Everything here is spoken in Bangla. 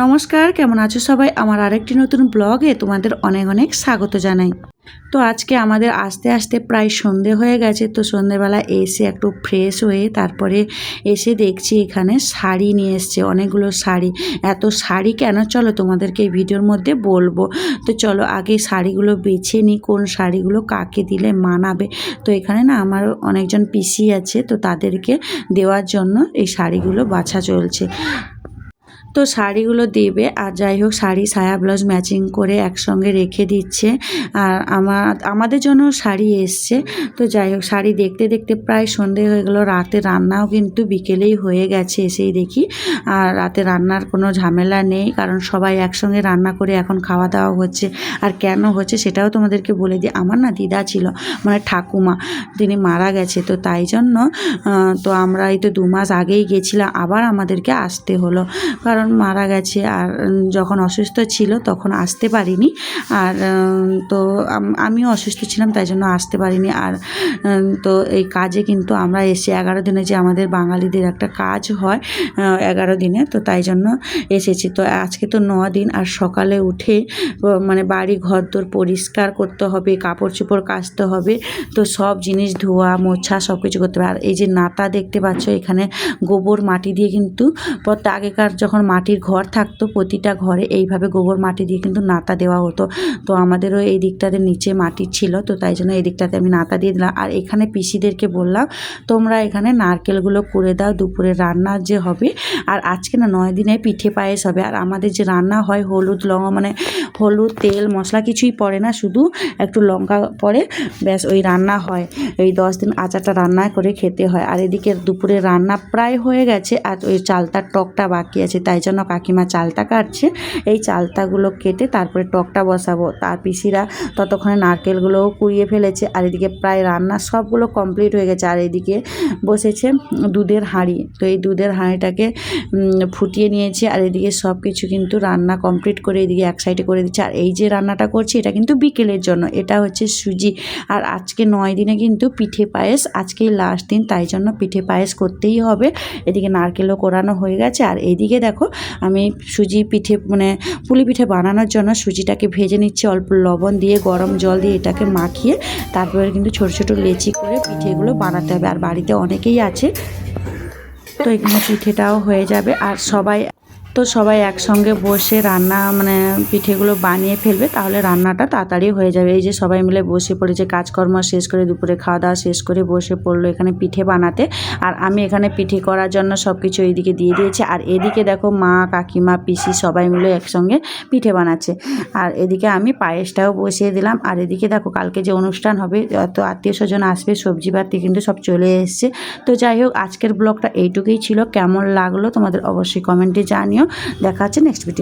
নমস্কার, কেমন আছো সবাই? আমার আরেকটি নতুন ব্লগে তোমাদের অনেক অনেক স্বাগত জানাই। তো আজকে আমাদের আস্তে আস্তে প্রায় সন্ধে হয়ে গেছে, তো সন্ধেবেলা এসে একটু ফ্রেশ হয়ে তারপরে এসে দেখছি এখানে শাড়ি নিয়ে এসছে, অনেকগুলো শাড়ি। এত শাড়ি কেন? চলো তোমাদেরকে এই ভিডিওর মধ্যে বলব। তো চলো আগে শাড়িগুলো বেছে নিই, কোন শাড়িগুলো কাকে দিলে মানাবে। তো এখানে না আমার অনেকজন পিসি আছে, তো তাদেরকে দেওয়ার জন্য এই শাড়িগুলো বাছা চলছে। তো শাড়িগুলো দেবে আর যাই হোক, শাড়ি সায়া ব্লাউজ ম্যাচিং করে একসঙ্গে রেখে দিচ্ছে। আর আমার আমাদের জন্য শাড়ি এসছে। তো যাই হোক, শাড়ি দেখতে দেখতে প্রায় সন্ধে হয়ে গেলো। রাতে রান্নাও কিন্তু বিকেলেই হয়ে গেছে এসেই দেখি। আর রাতে রান্নার কোনো ঝামেলা নেই, কারণ সবাই একসঙ্গে রান্না করে এখন খাওয়া দাওয়া হচ্ছে। আর কেন হচ্ছে সেটাও তোমাদেরকে বলে দিই। আমার না দিদা ছিল মানে ঠাকুমা, তিনি মারা গেছে। তো তাই জন্য তো আমরা এই তো দু মাস আগেই গেছিলাম। আবার আমাদেরকে আসতে হলো। কারণ মারা গেছে আর যখন অসুস্থ ছিল তখন আসতে পারিনি। আর তো আম- আমিও অসুস্থ ছিলাম তাই জন্য আসতে পারিনি। আর তো এই কাজে কিন্তু আমরা এসে এগারো দিনে যে আমাদের বাঙালিদের একটা কাজ হয় এগারো দিনে, তো তাই জন্য এসেছি। তো আজকে তো ন দিন আর সকালে উঠে মানে বাড়ি ঘর দোর পরিষ্কার করতে হবে, কাপড় চোপড় কাচতে হবে, তো সব জিনিস ধোয়া, মোছা সব কিছু করতে হবে। আর এই যে নাতা দেখতে পাচ্ছ, এখানে গোবর মাটি দিয়ে কিন্তু আগেকার যখন মাটির ঘর থাকতো, প্রতিটা ঘরে এইভাবে গোবর মাটি দিয়ে কিন্তু নাতা দেওয়া হতো। তো আমাদেরও এই দিকটাতে নিচে মাটি ছিল, তো তাই জন্য এই দিকটাতে আমি নাতা দিয়ে দিলাম। আর এখানে পিসিদেরকে বললাম, তোমরা এখানে নারকেলগুলো করে দাও, দুপুরে রান্না যে হবে। আর আজকে না নয় দিনে পিঠে পায়েস হবে। আর আমাদের যে রান্না হয় হলুদ লঙ্কা মানে হলুদ, তেল, মশলা কিছুই পড়ে না, শুধু একটু লঙ্কা পড়ে, ব্যাস ওই রান্না হয়। এই দশ দিন আচারটা রান্না করে খেতে হয়। আর এদিকে দুপুরে রান্না প্রায় হয়ে গেছে, আর ওই চালতার টকটা বাকি আছে, তাই জন্য কাকিমা চালতা কাটছে। এই চালতাগুলো কেটে তারপরে টকটা বসাবো। তার পিসিরা ততক্ষণে নারকেলগুলোও কুড়িয়ে ফেলেছে। আর এদিকে প্রায় রান্না সবগুলো কমপ্লিট হয়ে গেছে। আর এদিকে বসেছে দুধের হাঁড়ি। তো এই দুধের হাঁড়িটাকে ফুটিয়ে নিয়েছি। আর এদিকে সব কিছু কিন্তু রান্না কমপ্লিট করে এদিকে এক সাইডে করে দিচ্ছে। আর এই যে রান্নাটা করছি, এটা কিন্তু বিকেলের জন্য। এটা হচ্ছে সুজি। আর আজকে নয় দিনে কিন্তু পিঠে পায়েস। আজকেই লাস্ট দিন, তাই জন্য পিঠে পায়েস করতেই হবে। এদিকে নারকেলও কোরানো হয়ে গেছে। আর এইদিকে দেখো আমি সুজি পিঠে মানে পুলি পিঠে বানানোর জন্য সুজিটাকে ভেজে নিচ্ছি, অল্প লবণ দিয়ে, গরম জল দিয়ে এটাকে মাখিয়ে তারপরে কিন্তু ছোটো ছোটো লেচি করে পিঠেগুলো বানাতে হবে। আর বাড়িতে অনেকেই আছে, তো এখানে পিঠেটাও হয়ে যাবে। আর সবাই তো সবাই একসঙ্গে বসে রান্না মানে পিঠেগুলো বানিয়ে ফেলবে, তাহলে রান্নাটা তাড়াতাড়ি হয়ে যাবে। এই যে সবাই মিলে বসে পড়েছে, কাজকর্ম শেষ করে, দুপুরে খাওয়া দাওয়া শেষ করে বসে পড়ল এখানে পিঠে বানাতে। আর আমি এখানে পিঠে করার জন্য সব কিছু এইদিকে দিয়ে দিয়েছি। আর এদিকে দেখো মা, কাকিমা, পিসি সবাই মিলে একসঙ্গে পিঠে বানাচ্ছে। আর এদিকে আমি পায়েসটাও বসিয়ে দিলাম। আর এদিকে দেখো কালকে যে অনুষ্ঠান হবে যত আত্মীয় স্বজন আসবে সবজি বাতি কিন্তু সব চলে এসছে। তো যাই হোক, আজকের ব্লগটা এইটুকুই ছিল। কেমন লাগল তোমাদের অবশ্যই কমেন্টে জানিও। দেখা হচ্ছে নেক্সট ভিডিও